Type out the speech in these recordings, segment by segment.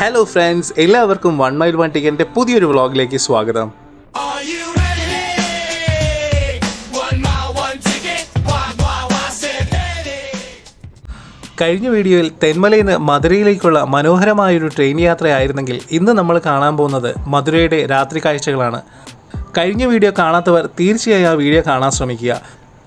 Hello friends എല്ലാവർക്കും one mile one ടിക്കറ്റിന്റെ പുതിയൊരു വ്ളോഗിലേക്ക് സ്വാഗതം? കഴിഞ്ഞ വീഡിയോയിൽ തെന്മലയിൽ നിന്ന് മധുരയിലേക്കുള്ള മനോഹരമായൊരു ട്രെയിൻ യാത്രയായിരുന്നെങ്കിൽ ഇന്ന് നമ്മൾ കാണാൻ പോകുന്നത് മധുരയുടെ രാത്രി കാഴ്ചകളാണ്. കഴിഞ്ഞ വീഡിയോ കാണാത്തവർ തീർച്ചയായും ആ വീഡിയോ കാണാൻ ശ്രമിക്കുക.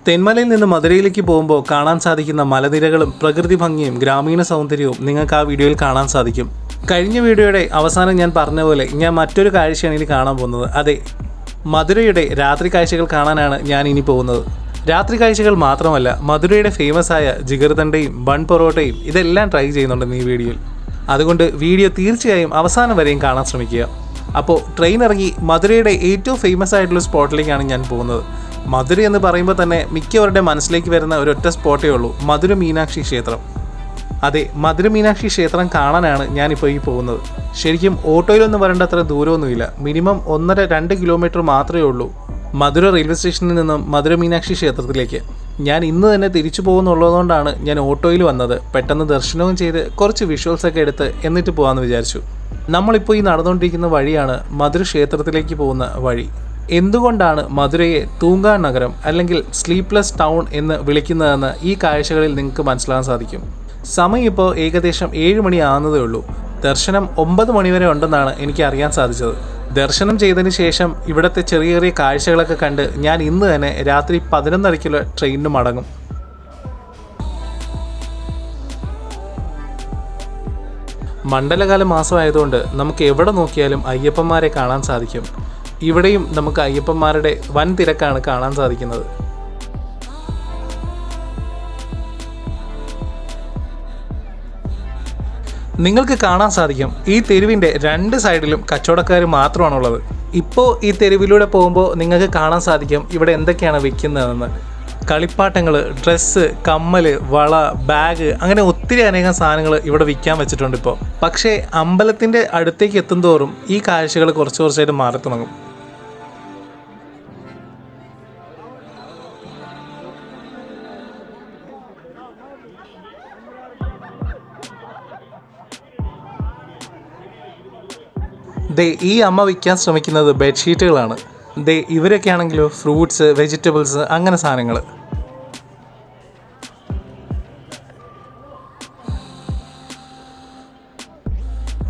തെന്മലയിൽ നിന്ന് മധുരയിലേക്ക് പോകുമ്പോൾ കാണാൻ സാധിക്കുന്ന മലനിരകളും പ്രകൃതി ഭംഗിയും ഗ്രാമീണ സൗന്ദര്യവും നിങ്ങൾക്ക് ആ വീഡിയോയിൽ കാണാൻ സാധിക്കും. കഴിഞ്ഞ വീഡിയോയുടെ അവസാനം ഞാൻ പറഞ്ഞ പോലെ ഞാൻ മറ്റൊരു കാഴ്ചയാണ് ഇനി കാണാൻ പോകുന്നത്. അതെ മധുരയുടെ രാത്രി കാഴ്ചകൾ കാണാനാണ് ഞാൻ ഇനി പോകുന്നത്. രാത്രി കാഴ്ചകൾ മാത്രമല്ല മധുരയുടെ ഫേമസ് ആയ ജിഗർദണ്ടയും ബൺ പൊറോട്ടയും ഇതെല്ലാം ട്രൈ ചെയ്യുന്നുണ്ട് ഈ വീഡിയോയിൽ. അതുകൊണ്ട് വീഡിയോ തീർച്ചയായും അവസാനം വരെയും കാണാൻ ശ്രമിക്കുക. അപ്പോൾ ട്രെയിൻ ഇറങ്ങി മധുരയുടെ ഏറ്റവും ഫേമസ് ആയിട്ടുള്ള സ്പോട്ടിലേക്കാണ് ഞാൻ പോകുന്നത്. മധുര എന്ന് പറയുമ്പോൾ തന്നെ മിക്കവരുടെ മനസ്സിലേക്ക് വരുന്ന ഒരൊറ്റ സ്പോട്ടേ ഉള്ളൂ മധുര മീനാക്ഷി ക്ഷേത്രം. അതെ മധുര മീനാക്ഷി ക്ഷേത്രം കാണാനാണ് ഞാനിപ്പോൾ ഈ പോകുന്നത്. ശരിക്കും ഓട്ടോയിലൊന്നും വരേണ്ട അത്ര ദൂരമൊന്നുമില്ല. മിനിമം ഒന്നര രണ്ട് കിലോമീറ്റർ മാത്രമേ ഉള്ളൂ. മധുര റെയിൽവേ സ്റ്റേഷനിൽ നിന്നും മധുര മീനാക്ഷി ക്ഷേത്രത്തിലേക്ക്. ഞാൻ ഇന്ന് തന്നെ തിരിച്ചു പോകുന്നുള്ളതുകൊണ്ടാണ് ഞാൻ ഓട്ടോയിൽ വന്നത്. പെട്ടെന്ന് ദർശനവും ചെയ്ത് കുറച്ച് വിഷ്വൽസൊക്കെ എടുത്ത് എന്നിട്ട് പോകാമെന്ന് വിചാരിച്ചു. നമ്മളിപ്പോൾ ഈ നടന്നുകൊണ്ടിരിക്കുന്ന വഴിയാണ് മധുര ക്ഷേത്രത്തിലേക്ക് പോകുന്ന വഴി. എന്തുകൊണ്ടാണ് മധുരയെ തൂങ്കാ നഗരം അല്ലെങ്കിൽ സ്ലീപ്ലെസ് ടൗൺ എന്ന് വിളിക്കുന്നതെന്ന് ഈ കാഴ്ചകളിൽ നിങ്ങൾക്ക് മനസ്സിലാക്കാൻ സാധിക്കും. സമയം ഇപ്പോൾ ഏകദേശം ഏഴ് മണി ആകുന്നതേ ഉള്ളൂ. ദർശനം ഒമ്പത് മണിവരെ ഉണ്ടെന്നാണ് എനിക്ക് അറിയാൻ സാധിച്ചത്. ദർശനം ചെയ്തതിന് ശേഷം ഇവിടുത്തെ ചെറിയ ചെറിയ കാഴ്ചകളൊക്കെ കണ്ട് ഞാൻ ഇന്ന് തന്നെ രാത്രി പതിനൊന്നരയ്ക്കുള്ള ട്രെയിനിന് മടങ്ങും. മണ്ഡലകാല മാസമായതുകൊണ്ട് നമുക്ക് എവിടെ നോക്കിയാലും അയ്യപ്പന്മാരെ കാണാൻ സാധിക്കും. ഇവിടെയും നമുക്ക് അയ്യപ്പന്മാരുടെ വൻ തിരക്കാണ് കാണാൻ സാധിക്കുന്നത്. നിങ്ങൾക്ക് കാണാൻ സാധിക്കും. ഈ തെരുവിന്റെ രണ്ട് സൈഡിലും കച്ചവടക്കാർ മാത്രമാണുള്ളത്. ഇപ്പോൾ ഈ തെരുവിലൂടെ പോകുമ്പോൾ നിങ്ങൾക്ക് കാണാൻ സാധിക്കും ഇവിടെ എന്തൊക്കെയാണ് വിൽക്കുന്നതെന്ന് കളിപ്പാട്ടങ്ങൾ ഡ്രസ്സ് കമ്മൽ വള ബാഗ് അങ്ങനെ ഒത്തിരി അനേകം സാധനങ്ങൾ ഇവിടെ വിൽക്കാൻ വെച്ചിട്ടുണ്ട് ഇപ്പോൾ പക്ഷേ അമ്പലത്തിന്റെ അടുത്തേക്ക് എത്തും തോറും ഈ കാഴ്ചകൾ കുറച്ച് കുറച്ചായിട്ട് മാറി തുടങ്ങും ദേ ഈ അമ്മ വിൽക്കാൻ ശ്രമിക്കുന്നത് ബെഡ്ഷീറ്റുകളാണ്. ദേ ഇവരൊക്കെ ആണെങ്കിലോ ഫ്രൂട്ട്സ് വെജിറ്റബിൾസ് അങ്ങനെ സാധനങ്ങൾ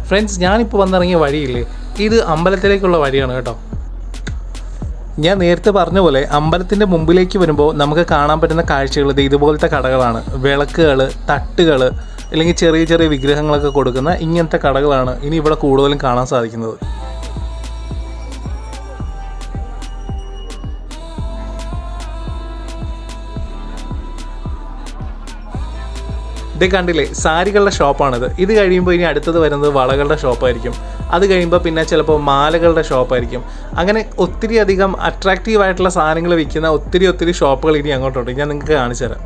ഫ്രണ്ട്സ് ഞാനിപ്പോൾ വന്നിറങ്ങിയ വഴിയില്ലേ? ഇത് അമ്പലത്തിലേക്കുള്ള വഴിയാണ് കേട്ടോ. ഞാൻ നേരത്തെ പറഞ്ഞ പോലെ അമ്പലത്തിന്റെ മുമ്പിലേക്ക് വരുമ്പോൾ നമുക്ക് കാണാൻ പറ്റുന്ന കാഴ്ചകൾ ഇതുപോലത്തെ കടകളാണ്. വിളക്കുകൾ തട്ടുകൾ അല്ലെങ്കിൽ ചെറിയ ചെറിയ വിഗ്രഹങ്ങളൊക്കെ കൊടുക്കുന്ന ഇങ്ങനത്തെ കടകളാണ് ഇനി ഇവിടെ കൂടുതലും കാണാൻ സാധിക്കുന്നത്. ഇത് കണ്ടില്ലേ? സാരികളുടെ ഷോപ്പാണിത്. ഇത് കഴിയുമ്പോൾ ഇനി അടുത്തത് വരുന്നത് വളകളുടെ ഷോപ്പായിരിക്കും. അത് കഴിയുമ്പോൾ പിന്നെ ചിലപ്പോൾ മാലകളുടെ ഷോപ്പായിരിക്കും. അങ്ങനെ ഒത്തിരി അധികം അട്രാക്റ്റീവ് ആയിട്ടുള്ള സാധനങ്ങൾ വിൽക്കുന്ന ഒത്തിരി ഒത്തിരി ഷോപ്പുകൾ ഇനി അങ്ങോട്ടുണ്ട്. ഞാൻ നിങ്ങൾക്ക് കാണിച്ചു തരാം.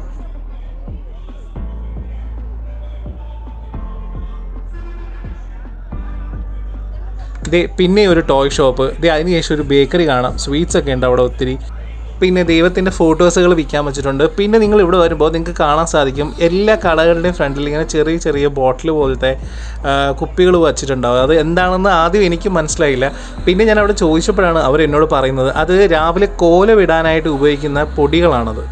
ദേ പിന്നെ ഒരു ടോയ് ഷോപ്പ് ദേ അതിനുശേഷം ഒരു ബേക്കറി കാണാം. സ്വീറ്റ്സ് ഒക്കെ ഉണ്ട് അവിടെ ഒത്തിരി. പിന്നെ ദൈവത്തിന്റെ ഫോട്ടോസുകൾ വിൽക്കാൻ വെച്ചിട്ടുണ്ട്. പിന്നെ നിങ്ങൾ ഇവിടെ വരുമ്പോൾ നിങ്ങൾക്ക് കാണാൻ സാധിക്കും എല്ലാ കടകളുടെയും ഫ്രണ്ടിൽ ഇങ്ങനെ ചെറിയ ചെറിയ ബോട്ടിൽ പോലത്തെ കുപ്പികൾ വച്ചിട്ടുണ്ടാവും. അത് എന്താണെന്ന് ആദ്യം എനിക്ക് മനസ്സിലായില്ല. പിന്നെ ഞാൻ അവിടെ ചോദിച്ചപ്പോഴാണ് അവർ എന്നോട് പറയുന്നത് അത് രാവിലെ കോല വിടാനായിട്ട് ഉപയോഗിക്കുന്ന പൊടികളാണത്.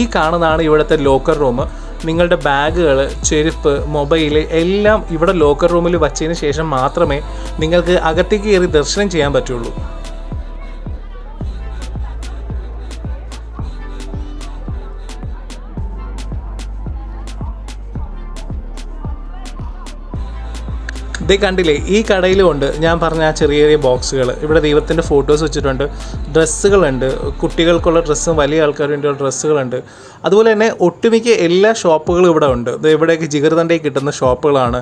ഈ കാണുന്നതാണ് ഇവിടുത്തെ ലോക്കർ റൂം. നിങ്ങളുടെ ബാഗുകൾ ചെരുപ്പ് മൊബൈൽ എല്ലാം ഇവിടെ ലോക്കർ റൂമിൽ വച്ചതിന് ശേഷം മാത്രമേ നിങ്ങൾക്ക് അകത്തേക്ക് കയറി ദർശനം ചെയ്യാൻ പറ്റുള്ളൂ. ഇതേ കണ്ടില്ലേ ഈ കടയിലുമുണ്ട് ഞാൻ പറഞ്ഞ ആ ചെറിയ ചെറിയ ബോക്സുകൾ ഇവിടെ ദൈവത്തിന്റെ ഫോട്ടോസ് വെച്ചിട്ടുണ്ട് ഡ്രസ്സുകളുണ്ട് കുട്ടികൾക്കുള്ള ഡ്രസ്സും വലിയ ആൾക്കാർക്ക് വേണ്ടിയുള്ള ഡ്രസ്സുകളുണ്ട് അതുപോലെ തന്നെ ഒട്ടുമിക്ക എല്ലാ ഷോപ്പുകളും ഇവിടെ ഉണ്ട്. ഇത് ഇവിടെയൊക്കെ ജിഗർദണ്ടയിൽ കിട്ടുന്ന ഷോപ്പുകളാണ്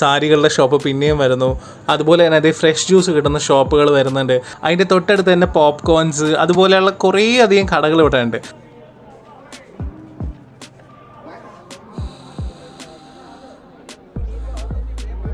സാരികളുടെ ഷോപ്പ് പിന്നെയും വരുന്നു അതുപോലെ തന്നെ അതേ ഫ്രഷ് ജ്യൂസ് കിട്ടുന്ന ഷോപ്പുകൾ വരുന്നുണ്ട് അതിന്റെ തൊട്ടടുത്ത് തന്നെ പോപ്കോൺസ് അതുപോലെയുള്ള കുറേ അധികം കടകൾ ഇവിടെ ഉണ്ട്.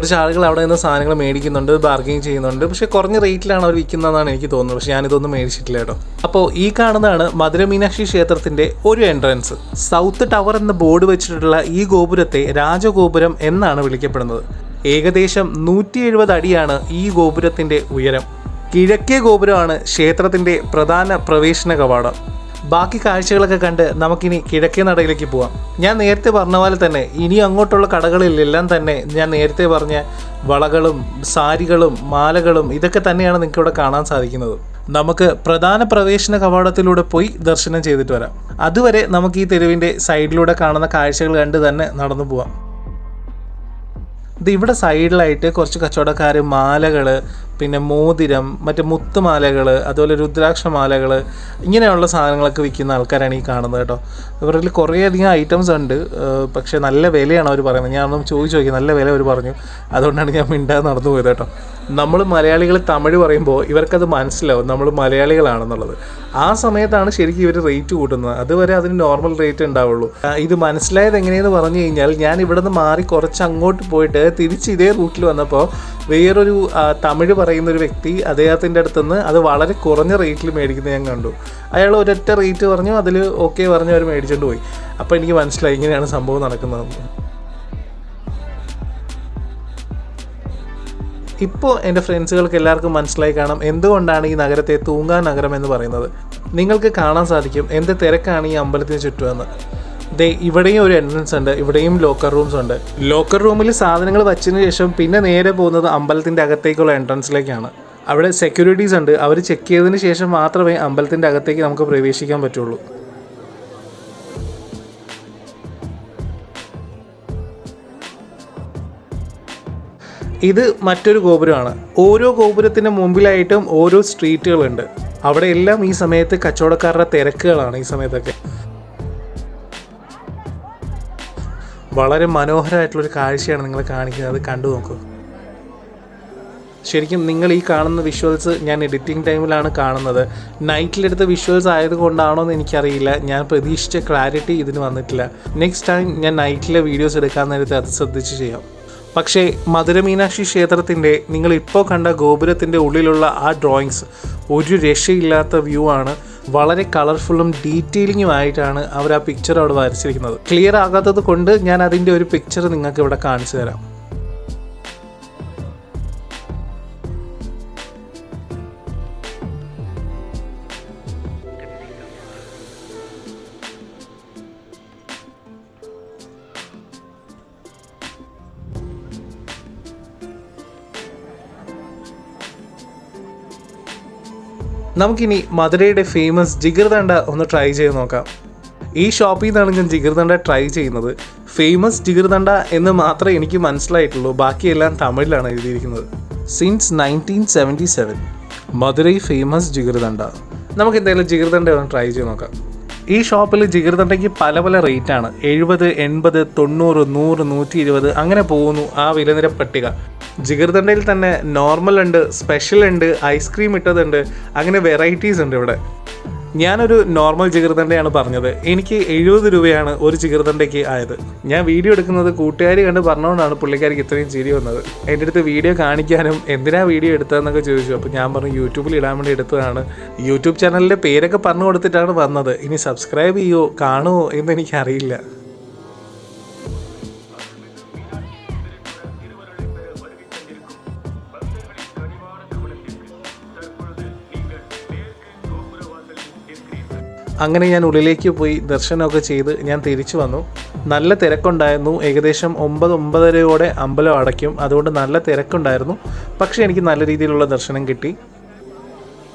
കുറച്ച് ആളുകൾ അവിടെ നിന്ന് സാധനങ്ങൾ മേടിക്കുന്നുണ്ട് ബാർഗിങ് ചെയ്യുന്നുണ്ട്. പക്ഷേ കുറഞ്ഞ റേറ്റിലാണ് അവർ വിൽക്കുന്നതെന്നാണ് എനിക്ക് തോന്നുന്നത്. പക്ഷേ ഞാനിതൊന്നും മേടിച്ചിട്ടില്ല കേട്ടോ. അപ്പോൾ ഈ കാണുന്നതാണ് മധുര മീനാക്ഷി ക്ഷേത്രത്തിന്റെ ഒരു എൻട്രൻസ് സൗത്ത് ടവർ എന്ന ബോർഡ് വെച്ചിട്ടുള്ള ഈ ഗോപുരത്തെ രാജഗോപുരം എന്നാണ് വിളിക്കപ്പെടുന്നത്. ഏകദേശം നൂറ്റി എഴുപത് അടിയാണ് ഈ ഗോപുരത്തിന്റെ ഉയരം. കിഴക്കേ ഗോപുരമാണ് ക്ഷേത്രത്തിന്റെ പ്രധാന പ്രവേശന കവാടം. ബാക്കി കാഴ്ചകളൊക്കെ കണ്ട് നമുക്കിനി കിഴക്കേ നടയിലേക്ക് പോവാം. ഞാൻ നേരത്തെ പറഞ്ഞ പോലെ തന്നെ ഇനി അങ്ങോട്ടുള്ള കടകളിലെല്ലാം തന്നെ ഞാൻ നേരത്തെ പറഞ്ഞ വളകളും സാരികളും മാലകളും ഇതൊക്കെ തന്നെയാണ് നിങ്ങൾക്ക് ഇവിടെ കാണാൻ സാധിക്കുന്നത്. നമുക്ക് പ്രധാന പ്രവേശന കവാടത്തിലൂടെ പോയി ദർശനം ചെയ്തിട്ട് വരാം. അതുവരെ നമുക്ക് ഈ തെരുവിന്റെ സൈഡിലൂടെ കാണുന്ന കാഴ്ചകൾ കണ്ട് തന്നെ നടന്നു പോവാം. ഇത് ഇവിടെ സൈഡിലായിട്ട് കുറച്ച് കച്ചവടക്കാർ മാലകൾ പിന്നെ മോതിരം മറ്റേ മുത്തുമാലകൾ അതുപോലെ രുദ്രാക്ഷമാലകൾ ഇങ്ങനെയുള്ള സാധനങ്ങളൊക്കെ വിൽക്കുന്ന ആൾക്കാരാണ് ഈ കാണുന്നത് കേട്ടോ. ഇവരിൽ കുറേയധികം ഐറ്റംസ് ഉണ്ട്. പക്ഷേ നല്ല വിലയാണ് അവർ പറയുന്നത്. ഞാനൊന്നും ചോദിച്ചു നോക്കി നല്ല വില അവർ പറഞ്ഞു. അതുകൊണ്ടാണ് ഞാൻ മിണ്ടാതെ നടന്നു പോയത് കേട്ടോ. നമ്മൾ മലയാളികൾ തമിഴ് പറയുമ്പോൾ ഇവർക്കത് മനസ്സിലാവും നമ്മൾ മലയാളികളാണെന്നുള്ളത്. ആ സമയത്താണ് ശരിക്കും ഇവർ റേറ്റ് കൂട്ടുന്നത്. അതുവരെ അതിന് നോർമൽ റേറ്റ് ഉണ്ടാവുള്ളൂ. ഇത് മനസ്സിലായത് എങ്ങനെയെന്ന് പറഞ്ഞു കഴിഞ്ഞാൽ ഞാൻ ഇവിടെ നിന്ന് മാറി കുറച്ച് അങ്ങോട്ട് പോയിട്ട് തിരിച്ച് ഇതേ റൂട്ടിൽ വന്നപ്പോൾ വേറൊരു തമിഴ് പറയുന്ന ഒരു വ്യക്തി അദ്ദേഹത്തിന്റെ അടുത്തുനിന്ന് അത് വളരെ കുറഞ്ഞ റേറ്റിൽ മേടിക്കുന്നത് ഞാൻ കണ്ടു. അയാൾ ഒരൊറ്റ റേറ്റ് പറഞ്ഞു അതിൽ ഓക്കെ പറഞ്ഞു അവർ മേടിച്ചുകൊണ്ട് പോയി. അപ്പോൾ എനിക്ക് മനസ്സിലായി ഇങ്ങനെയാണ് സംഭവം നടക്കുന്നതെന്ന് ഇപ്പോൾ എന്റെ ഫ്രണ്ട്സുകൾക്ക് എല്ലാവർക്കും മനസ്സിലായി കാണാം എന്തുകൊണ്ടാണ് ഈ നഗരത്തെ തൂങ്ങാ നഗരം എന്ന് പറയുന്നത്. നിങ്ങൾക്ക് കാണാൻ സാധിക്കും എന്ത് തിരക്കാണ് ഈ അമ്പലത്തിന് ചുറ്റുമെന്ന്. ദേ ഇവിടെയും ഒരു എൻട്രൻസ് ഉണ്ട് ഇവിടെയും ലോക്കർ റൂംസ് ഉണ്ട്. ലോക്കർ റൂമിൽ സാധനങ്ങൾ വച്ചതിന് ശേഷം പിന്നെ നേരെ പോകുന്നത് അമ്പലത്തിന്റെ അകത്തേക്കുള്ള എൻട്രൻസിലേക്കാണ് അവിടെ സെക്യൂരിറ്റീസ് ഉണ്ട് അവർ ചെക്ക് ചെയ്തതിന് ശേഷം മാത്രമേ അമ്പലത്തിന്റെ അകത്തേക്ക് നമുക്ക് പ്രവേശിക്കാൻ പറ്റുള്ളൂ. ഇത് മറ്റൊരു ഗോപുരമാണ്. ഓരോ ഗോപുരത്തിന് മുമ്പിലായിട്ടും ഓരോ സ്ട്രീറ്റുകളുണ്ട്. അവിടെ എല്ലാം ഈ സമയത്ത് കച്ചവടക്കാരുടെ തിരക്കുകളാണ് ഈ സമയത്തൊക്കെ. വളരെ മനോഹരമായിട്ടുള്ളൊരു കാഴ്ചയാണ് നിങ്ങൾ കാണിക്കുന്നത്. കണ്ടു നോക്കൂ. ശരിക്കും നിങ്ങൾ ഈ കാണുന്ന വിഷ്വൽസ് ഞാൻ എഡിറ്റിംഗ് ടൈമിലാണ് കാണുന്നത്. നൈറ്റിലെടുത്ത വിഷ്വൽസ് ആയതുകൊണ്ടാണോ എന്ന് എനിക്കറിയില്ല. ഞാൻ പ്രതീക്ഷിച്ച ക്ലാരിറ്റി ഇതിന് വന്നിട്ടില്ല. നെക്സ്റ്റ് ടൈം ഞാൻ നൈറ്റിലെ വീഡിയോസ് എടുക്കാൻ നേരത്തെ അത് ശ്രദ്ധിച്ച് ചെയ്യാം. പക്ഷേ മധുരമീനാക്ഷി ക്ഷേത്രത്തിന്റെ നിങ്ങൾ ഇപ്പോൾ കണ്ട ഗോപുരത്തിന്റെ ഉള്ളിലുള്ള ആ ഡ്രോയിങ്സ് ഒരു രക്ഷയില്ലാത്ത വ്യൂ ആണ്. വളരെ കളർഫുള്ളും ഡീറ്റെയിലിങ്ങും ആയിട്ടാണ് അവർ ആ പിക്ചർ അവിടെ വരച്ചിരിക്കുന്നത്. ക്ലിയർ ആകാത്തത് കൊണ്ട് ഞാൻ അതിന്റെ ഒരു പിക്ചർ നിങ്ങൾക്ക് ഇവിടെ കാണിച്ചു തരാം. നമുക്കിനി മധുരയുടെ ഫേമസ് ജിഗർദണ്ഡ ഒന്ന് ട്രൈ ചെയ്ത് നോക്കാം. ഈ ഷോപ്പിൽ നിന്നാണ് ഞാൻ ജിഗർദണ്ഡ ട്രൈ ചെയ്യുന്നത്. ഫേമസ് ജിഗർദണ്ഡ എന്ന് മാത്രമേ എനിക്ക് മനസ്സിലായിട്ടുള്ളൂ. ബാക്കിയെല്ലാം തമിഴിലാണ് എഴുതിയിരിക്കുന്നത്. Since nineteen seventy seven Madurai famous jigarthanda. നമുക്ക് എന്തായാലും ജിഗർദണ്ഡ ഒന്ന് ട്രൈ ചെയ്ത് നോക്കാം. ഈ ഷോപ്പിൽ ജിഗർദണ്ഡയ്ക്ക് പല പല റേറ്റാണ് എഴുപത് എൺപത് തൊണ്ണൂറ് നൂറ് നൂറ്റി ഇരുപത് അങ്ങനെ പോകുന്നു ആ വിലനിര പട്ടിക. ജിഗർദണ്ഡയിൽ തന്നെ നോർമൽ ഉണ്ട് സ്പെഷ്യൽ ഉണ്ട് ഐസ്ക്രീം ഇട്ടതുണ്ട് അങ്ങനെ വെറൈറ്റീസ് ഉണ്ട് ഇവിടെ. ഞാനൊരു നോർമൽ ജിഗർദണ്ഡയാണ് പറഞ്ഞത്. എനിക്ക് എഴുപത് രൂപയാണ് ഒരു ജിഗർദണ്ഡയ്ക്ക് ആയത്. ഞാൻ വീഡിയോ എടുക്കുന്നത് കൂട്ടുകാരി കണ്ട് പറഞ്ഞുകൊണ്ടാണ് പുള്ളിക്കാരിക്ക് ഇത്രയും ചിരി വന്നത്. എന്റെ അടുത്ത് വീഡിയോ കാണിക്കാനും എന്തിനാ വീഡിയോ എടുത്തതെന്നൊക്കെ ചോദിച്ചു. അപ്പോൾ ഞാൻ പറഞ്ഞു യൂട്യൂബിൽ ഇടാൻ വേണ്ടി എടുത്തതാണ്. യൂട്യൂബ് ചാനലിന്റെ പേരൊക്കെ പറഞ്ഞു കൊടുത്തിട്ടാണ് വന്നത്. ഇനി സബ്സ്ക്രൈബ് ചെയ്യുമോ കാണുമോ എന്ന് അങ്ങനെ ഞാൻ ഉള്ളിലേക്ക് പോയി ദർശനമൊക്കെ ചെയ്ത് ഞാൻ തിരിച്ചു വന്നു. നല്ല തിരക്കുണ്ടായിരുന്നു. ഏകദേശം ഒമ്പത് ഒമ്പതരയോടെ അമ്പലം അടയ്ക്കും. അതുകൊണ്ട് നല്ല തിരക്കുണ്ടായിരുന്നു. പക്ഷേ എനിക്ക് നല്ല രീതിയിലുള്ള ദർശനം കിട്ടി.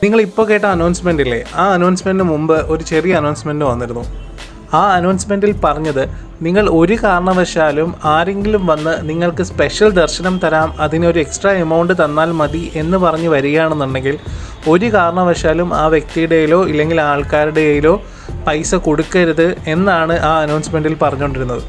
നിങ്ങൾ ഇപ്പോൾ കേട്ട അനൗൺസ്മെന്റ് ഇല്ലേ? ആ അനൗൺസ്മെന്റിന് മുമ്പ് ഒരു ചെറിയ അനൗൺസ്മെന്റ് വന്നിരുന്നു. ആ അനൗൺസ്മെന്റിൽ പറഞ്ഞത് നിങ്ങൾ ഒരു കാരണവശാലും ആരെങ്കിലും വന്ന് നിങ്ങൾക്ക് സ്പെഷ്യൽ ദർശനം തരാം അതിനൊരു എക്സ്ട്രാ എമൗണ്ട് തന്നാൽ മതി എന്ന് പറഞ്ഞ് വരികയാണെന്നുണ്ടെങ്കിൽ ഒരു കാരണവശാലും ആ വ്യക്തിയുടെയിലോ ഇല്ലെങ്കിൽ ആൾക്കാരുടെയിലോ പൈസ കൊടുക്കരുത് എന്നാണ് ആ അനൗൺസ്മെന്റിൽ പറഞ്ഞുകൊണ്ടിരുന്നത്.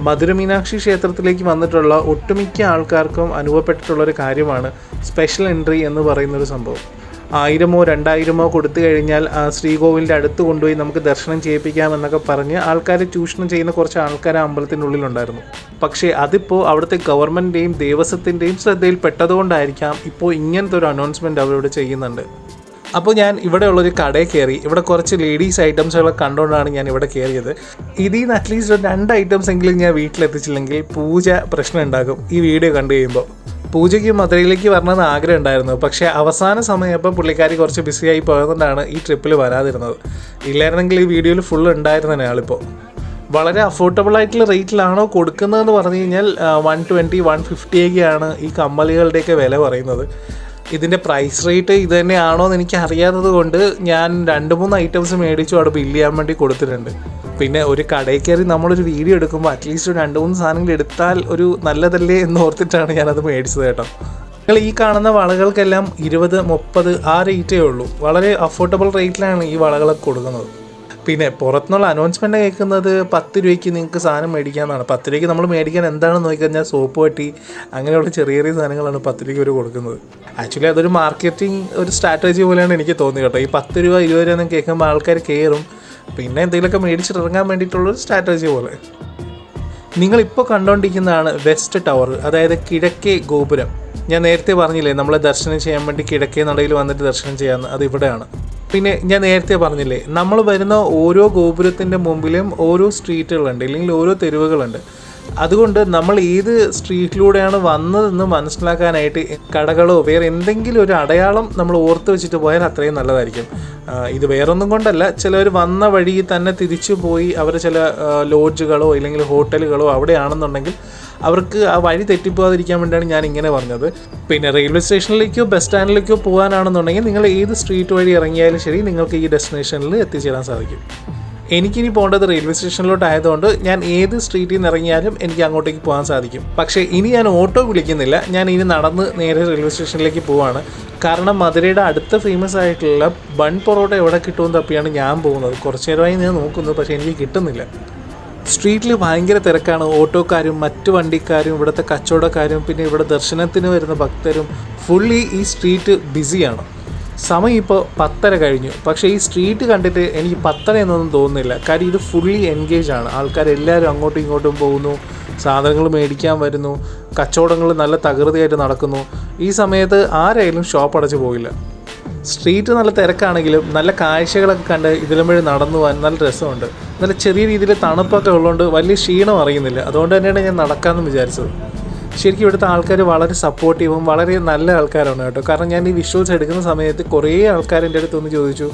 മധുരമീനാക്ഷി ക്ഷേത്രത്തിലേക്ക് വന്നിട്ടുള്ള ഒട്ടുമിക്ക ആൾക്കാർക്കും അനുഭവപ്പെട്ടിട്ടുള്ള ഒരു കാര്യമാണ് സ്പെഷ്യൽ എൻട്രി എന്ന് പറയുന്നൊരു സംഭവം. ആയിരമോ രണ്ടായിരമോ കൊടുത്തു കഴിഞ്ഞാൽ ശ്രീകോവിലിന്റെ അടുത്ത് കൊണ്ടുപോയി നമുക്ക് ദർശനം ചെയ്യിപ്പിക്കാം എന്നൊക്കെ പറഞ്ഞ് ആൾക്കാർ ചൂഷണം ചെയ്യുന്ന കുറച്ച് ആൾക്കാർ ആ അമ്പലത്തിനുള്ളിലുണ്ടായിരുന്നു പക്ഷേ അതിപ്പോൾ അവിടുത്തെ ഗവൺമെന്റിന്റെയും ദേവസ്വത്തിന്റെയും ശ്രദ്ധയിൽ പെട്ടതുകൊണ്ടായിരിക്കാം ഇപ്പോൾ ഇങ്ങനത്തെ ഒരു അനൗൺസ്മെന്റ് അവരിവിടെ ചെയ്യുന്നുണ്ട്. അപ്പോൾ ഞാൻ ഇവിടെ ഉള്ളൊരു കടയിൽ കയറി ഇവിടെ കുറച്ച് ലേഡീസ് ഐറ്റംസുകളൊക്കെ കണ്ടുകൊണ്ടാണ് ഞാൻ ഇവിടെ കയറിയത്. ഇതിൽ നിന്ന് അറ്റ്ലീസ്റ്റ് രണ്ട് ഐറ്റംസ് എങ്കിലും ഞാൻ വീട്ടിലെത്തിച്ചില്ലെങ്കിൽ പൂജ പ്രശ്നം ഉണ്ടാകും ഈ വീഡിയോ കണ്ടു കഴിയുമ്പോൾ. പൂജയ്ക്ക് മധുരയിലേക്ക് വരണമെന്ന് ആഗ്രഹം ഉണ്ടായിരുന്നു. പക്ഷേ അവസാന സമയപ്പോൾ പുള്ളിക്കാരി കുറച്ച് ബിസിയായി പോയതുകൊണ്ടാണ് ഈ ട്രിപ്പിൽ വരാതിരുന്നത്. ഇല്ലായിരുന്നെങ്കിൽ ഈ വീഡിയോയിൽ ഫുൾ ഉണ്ടായിരുന്നേ ആളിപ്പോൾ വളരെ അഫോർഡബിൾ ആയിട്ടുള്ള റേറ്റിലാണോ കൊടുക്കുന്നതെന്ന് പറഞ്ഞു കഴിഞ്ഞാൽ വൺ ട്വന്റി വൺ ഫിഫ്റ്റിയൊക്കെയാണ് ഈ കമ്മലുകളുടെയൊക്കെ വില പറയുന്നത്. ഇതിന്റെ പ്രൈസ് റേറ്റ് ഇത് തന്നെയാണോ എന്ന് എനിക്ക് അറിയാത്തത് കൊണ്ട് ഞാൻ രണ്ട് മൂന്ന് ഐറ്റംസ് മേടിച്ചു അവിടെ ബില്ല് ചെയ്യാൻ വേണ്ടി കൊടുത്തിട്ടുണ്ട്. പിന്നെ ഒരു കടയിൽ കയറി നമ്മളൊരു വീഡിയോ എടുക്കുമ്പോൾ അറ്റ്ലീസ്റ്റ് രണ്ട് മൂന്ന് സാധനങ്ങൾ എടുത്താൽ ഒരു നല്ലതല്ലേ എന്ന് ഓർത്തിട്ടാണ് ഞാനത് മേടിച്ചത് കേട്ടോ. നിങ്ങൾ ഈ കാണുന്ന വളകൾക്കെല്ലാം ഇരുപത് മുപ്പത് ആ റേറ്റേ ഉള്ളൂ. വളരെ അഫോർഡബിൾ റേറ്റിലാണ് ഈ വളകളൊക്കെ കൊടുക്കുന്നത്. പിന്നെ പുറത്തുനിന്നുള്ള അനൗൺസ്മെന്റ് കേൾക്കുന്നത് പത്ത് രൂപയ്ക്ക് നിങ്ങൾക്ക് സാധനം മേടിക്കാമെന്നാണ്. പത്ത് രൂപയ്ക്ക് നമ്മൾ മേടിക്കാൻ എന്താണെന്ന് നോക്കിക്കഴിഞ്ഞാൽ സോപ്പ് പട്ടി അങ്ങനെയുള്ള ചെറിയ ചെറിയ സാധനങ്ങളാണ് പത്ത് രൂപയ്ക്ക് ഒരു കൊടുക്കുന്നത്. ആക്ച്വലി അതൊരു മാർക്കറ്റിംഗ് ഒരു സ്ട്രാറ്റജി പോലെയാണ് എനിക്ക് തോന്നിയത് കേട്ടോ. ഈ പത്ത് രൂപ ഇരുപത് രൂപ എന്ന് കേൾക്കുമ്പോൾ ആൾക്കാർ കയറും. പിന്നെ എന്തെങ്കിലുമൊക്കെ മേടിച്ചിട്ട് ഇറങ്ങാൻ വേണ്ടിയിട്ടുള്ളൊരു സ്ട്രാറ്റജി പോലെ. നിങ്ങളിപ്പോൾ കണ്ടുകൊണ്ടിരിക്കുന്നതാണ് വെസ്റ്റ് ടവർ അതായത് കിഴക്കേ ഗോപുരം. ഞാൻ നേരത്തെ പറഞ്ഞില്ലേ നമ്മൾ ദർശനം ചെയ്യാൻ വേണ്ടി കിഴക്കേ നടയിൽ വന്നിട്ട് ദർശനം ചെയ്യാമെന്ന് അത് ഇവിടെയാണ്. പിന്നെ ഞാൻ നേരത്തെ പറഞ്ഞില്ലേ നമ്മൾ വരുന്ന ഓരോ ഗോപുരത്തിന്റെ മുമ്പിലും ഓരോ സ്ട്രീറ്റുകളുണ്ട് ഇല്ലെങ്കിൽ ഓരോ തെരുവുകളുണ്ട്. അതുകൊണ്ട് നമ്മൾ ഏത് സ്ട്രീറ്റിലൂടെയാണ് വന്നതെന്ന് മനസ്സിലാക്കാനായിട്ട് കടകളോ വേറെ എന്തെങ്കിലും ഒരു അടയാളം നമ്മൾ ഓർത്ത് വെച്ചിട്ട് പോയാൽ അത്രയും നല്ലതായിരിക്കും. ഇത് വേറൊന്നും കൊണ്ടല്ല ചിലർ വന്ന വഴി തന്നെ തിരിച്ചു പോയി അവർ ചില ലോഡ്ജുകളോ ഇല്ലെങ്കിൽ ഹോട്ടലുകളോ അവിടെയാണെന്നുണ്ടെങ്കിൽ അവർക്ക് ആ വഴി തെറ്റിപ്പോകാതിരിക്കാൻ വേണ്ടിയാണ് ഞാൻ ഇങ്ങനെ പറഞ്ഞത്. പിന്നെ റെയിൽവേ സ്റ്റേഷനിലേക്കോ ബസ് സ്റ്റാൻഡിലേക്കോ പോകാനാണെന്നുണ്ടെങ്കിൽ നിങ്ങൾ ഏത് സ്ട്രീറ്റ് വഴി ഇറങ്ങിയാലും ശരി നിങ്ങൾക്ക് ഈ ഡെസ്റ്റിനേഷനിൽ എത്തിച്ചേരാൻ സാധിക്കും. എനിക്കിനി പോകേണ്ടത് റെയിൽവേ സ്റ്റേഷനിലോട്ട് ആയതുകൊണ്ട് ഞാൻ ഏത് സ്ട്രീറ്റിൽ നിന്ന് ഇറങ്ങിയാലും എനിക്ക് അങ്ങോട്ടേക്ക് പോകാൻ സാധിക്കും. പക്ഷേ ഇനി ഞാൻ ഓട്ടോ വിളിക്കുന്നില്ല. ഞാൻ ഇനി നടന്ന് നേരെ റെയിൽവേ സ്റ്റേഷനിലേക്ക് പോവാണ്. കാരണം മധുരയുടെ അടുത്ത ഫേമസ് ആയിട്ടുള്ള ബൺ പൊറോട്ട എവിടെ കിട്ടുമെന്ന് തപ്പിയാണ് ഞാൻ പോകുന്നത്. കുറച്ച് നേരമായി ഞാൻ നോക്കുന്നത് പക്ഷേ എനിക്ക് കിട്ടുന്നില്ല. സ്ട്രീറ്റിൽ ഭയങ്കര തിരക്കാണ്. ഓട്ടോക്കാരും മറ്റു വണ്ടിക്കാരും ഇവിടുത്തെ കച്ചവടക്കാരും പിന്നെ ഇവിടെ ദർശനത്തിന് വരുന്ന ഭക്തരും ഫുള്ളി ഈ സ്ട്രീറ്റ് ബിസിയാണ് സമയം ഇപ്പോൾ പത്തര കഴിഞ്ഞു. പക്ഷേ ഈ സ്ട്രീറ്റ് കണ്ടിട്ട് എനിക്ക് പത്തര എന്നൊന്നും തോന്നുന്നില്ല. കാര്യം ഇത് ഫുള്ളി എൻഗേജ് ആണ്. ആൾക്കാരെല്ലാവരും അങ്ങോട്ടും ഇങ്ങോട്ടും പോകുന്നു. സാധനങ്ങൾ മേടിക്കാൻ വരുന്നു. കച്ചവടങ്ങൾ നല്ല തകൃതിയായിട്ട് നടക്കുന്നു. ഈ സമയത്ത് ആരായാലും ഷോപ്പ് അടച്ചു പോയില്ല. സ്ട്രീറ്റ് നല്ല തിരക്കാണെങ്കിലും നല്ല കാഴ്ചകളൊക്കെ കണ്ട് ഇതിലും വഴി നടന്നു പോകാൻ നല്ല രസമുണ്ട്. നല്ല ചെറിയ രീതിയിൽ തണുപ്പൊക്കെ ഉള്ളതുകൊണ്ട് വലിയ ക്ഷീണം അറിയുന്നില്ല. അതുകൊണ്ട് തന്നെയാണ് ഞാൻ നടക്കാമെന്ന് വിചാരിച്ചത്. ശരിക്കും ഇവിടുത്തെ ആൾക്കാർ വളരെ സപ്പോർട്ടീവും വളരെ നല്ല ആൾക്കാരാണ് കേട്ടോ. കാരണം ഞാൻ ഈ വിഷ്വൽസ് എടുക്കുന്ന സമയത്ത് കുറേ ആൾക്കാർ അടുത്ത് ഒന്ന് ചോദിച്ചു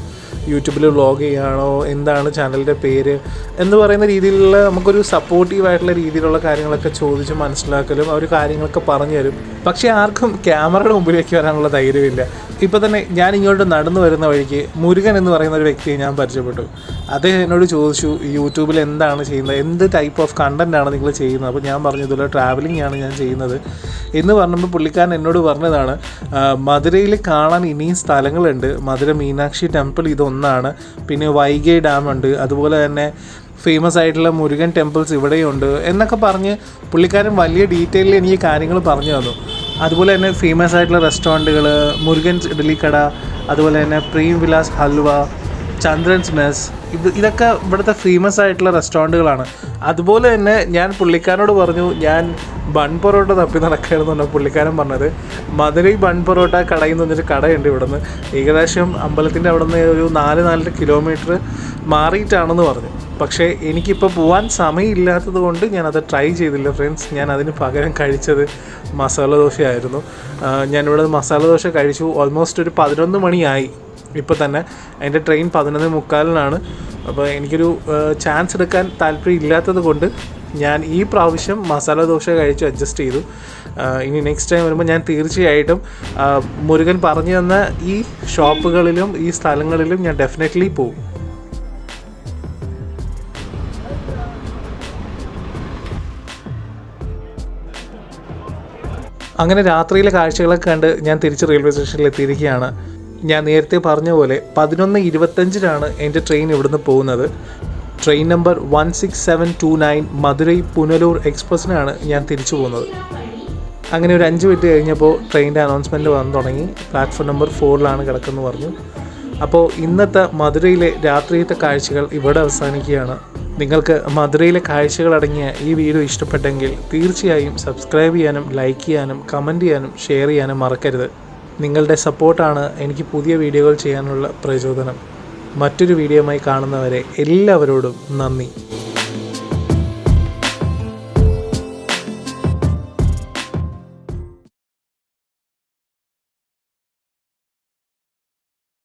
യൂട്യൂബിൽ വ്ളോഗ് ചെയ്യുകയാണോ എന്താണ് ചാനലിന്റെ പേര്? എന്ന് പറയുന്ന രീതിയിലുള്ള നമുക്കൊരു സപ്പോർട്ടീവായിട്ടുള്ള രീതിയിലുള്ള കാര്യങ്ങളൊക്കെ ചോദിച്ച് മനസ്സിലാക്കലും അവർ കാര്യങ്ങളൊക്കെ പറഞ്ഞു തരും പക്ഷേ ആർക്കും ക്യാമറയുടെ മുമ്പിലേക്ക് വരാനുള്ള ധൈര്യമില്ല. ഇപ്പോൾ തന്നെ ഞാൻ ഇങ്ങോട്ട് നടന്നു വരുന്ന വഴിക്ക് മുരുകൻ എന്ന് പറയുന്ന ഒരു വ്യക്തിയെ ഞാൻ പരിചയപ്പെട്ടു. അദ്ദേഹം എന്നോട് ചോദിച്ചു യൂട്യൂബിൽ എന്താണ് ചെയ്യുന്നത്? എന്ത് ടൈപ്പ് ഓഫ് കണ്ടന്റാണ് നിങ്ങൾ ചെയ്യുന്നത്? അപ്പോൾ ഞാൻ പറഞ്ഞു ഇതുപോലെ ട്രാവലിംഗ് ആണ് ഞാൻ ചെയ്യുന്നത്. എന്ന് പറഞ്ഞപ്പോൾ പുള്ളിക്കാരൻ എന്നോട് പറഞ്ഞതാണ് മധുരയിൽ കാണാൻ ഇനിയും സ്ഥലങ്ങളുണ്ട്. മധുര മീനാക്ഷി ടെമ്പിൾ ഇതൊന്നാണ് പിന്നെ വൈഗൈ ഉണ്ട്. അതുപോലെ തന്നെ ഫേമസ് ആയിട്ടുള്ള മുരുകൻ ടെമ്പിൾസ് ഇവിടെയുണ്ട്. എന്നൊക്കെ പറഞ്ഞ് പുള്ളിക്കാരൻ വലിയ ഡീറ്റെയിലിൽ എനിക്ക് കാര്യങ്ങൾ പറഞ്ഞു തന്നു. അതുപോലെ തന്നെ ഫേമസ് ആയിട്ടുള്ള റെസ്റ്റോറന്റുകൾ മുരുകൻസ് ഇഡ്ഡലിക്കട അതുപോലെ തന്നെ പ്രീം വിലാസ് ഹൽവ ചന്ദ്രൻസ് മെസ്. ഇത് ഇതൊക്കെ ഇവിടുത്തെ ഫേമസ് ആയിട്ടുള്ള റെസ്റ്റോറന്റുകളാണ് അതുപോലെ തന്നെ ഞാൻ പുള്ളിക്കാരനോട് പറഞ്ഞു ഞാൻ ബൺ പൊറോട്ട തപ്പി നടക്കുകയാണെന്നാണ് പുള്ളിക്കാരൻ പറഞ്ഞത്. മധുരൈ ബൺ പൊറോട്ട കടയിൽ നിന്ന് പറഞ്ഞൊരു കടയുണ്ട് ഇവിടുന്ന്. ഏകദേശം അമ്പലത്തിന്റെ അവിടെ നിന്ന് ഒരു നാല് നാലര കിലോമീറ്റർ മാറിയിട്ടാണെന്ന് പറഞ്ഞു. പക്ഷേ എനിക്കിപ്പോൾ പോകാൻ സമയമില്ലാത്തത് കൊണ്ട് ഞാനത് ട്രൈ ചെയ്തില്ല ഫ്രണ്ട്സ് ഞാൻ അതിന് പകരം കഴിച്ചത് മസാല ദോശയായിരുന്നു. ഞാനിവിടെ മസാല ദോശ കഴിച്ചു. ഓൾമോസ്റ്റ് ഒരു പതിനൊന്ന് മണിയായി. ഇപ്പോൾ തന്നെ എന്റെ ട്രെയിൻ പതിനൊന്ന് മുക്കാലിനാണ്. അപ്പോൾ എനിക്കൊരു ചാൻസ് എടുക്കാൻ താല്പര്യം ഇല്ലാത്തത് കൊണ്ട് ഞാൻ ഈ പ്രാവശ്യം മസാല ദോശ കഴിച്ച് അഡ്ജസ്റ്റ് ചെയ്തു. ഇനി നെക്സ്റ്റ് ടൈം വരുമ്പോൾ ഞാൻ തീർച്ചയായിട്ടും മുരുകൻ പറഞ്ഞു തന്ന ഈ ഷോപ്പുകളിലും ഈ സ്ഥലങ്ങളിലും ഞാൻ ഡെഫിനറ്റ്ലി പോകും അങ്ങനെ രാത്രിയിലെ കാഴ്ചകളൊക്കെ കണ്ട് ഞാൻ തിരിച്ച് റെയിൽവേ സ്റ്റേഷനിൽ എത്തിയിരിക്കുകയാണ്. ഞാൻ നേരത്തെ പറഞ്ഞ പോലെ പതിനൊന്ന് ഇരുപത്തഞ്ചിനാണ് എന്റെ ട്രെയിൻ ഇവിടുന്ന് പോകുന്നത്. Train number one six seven two nine Madurai Punalur എക്സ്പ്രസ്സിനാണ് ഞാൻ തിരിച്ചു പോകുന്നത്. അങ്ങനെ ഒരു അഞ്ച് മിനിറ്റ് കഴിഞ്ഞപ്പോൾ ട്രെയിനിന്റെ അനൗൺസ്മെന്റ് വന്നു തുടങ്ങി. പ്ലാറ്റ്ഫോം നമ്പർ ഫോറിലാണ് കിടക്കുന്നത് പറഞ്ഞു. അപ്പോൾ ഇന്നത്തെ മധുരയിലെ രാത്രിയിലത്തെ കാഴ്ചകൾ ഇവിടെ അവസാനിക്കുകയാണ്. നിങ്ങൾക്ക് മധുരയിലെ കാഴ്ചകളടങ്ങിയ ഈ വീഡിയോ ഇഷ്ടപ്പെട്ടെങ്കിൽ തീർച്ചയായും സബ്സ്ക്രൈബ് ചെയ്യാനും ലൈക്ക് ചെയ്യാനും കമന്റ് ചെയ്യാനും ഷെയർ ചെയ്യാനും മറക്കരുത്. നിങ്ങളുടെ സപ്പോർട്ടാണ് എനിക്ക് പുതിയ വീഡിയോകൾ ചെയ്യാനുള്ള പ്രചോദനം. മറ്റൊരു വീഡിയോയുമായി കാണുന്നവരെ എല്ലാവരോടും നന്ദി.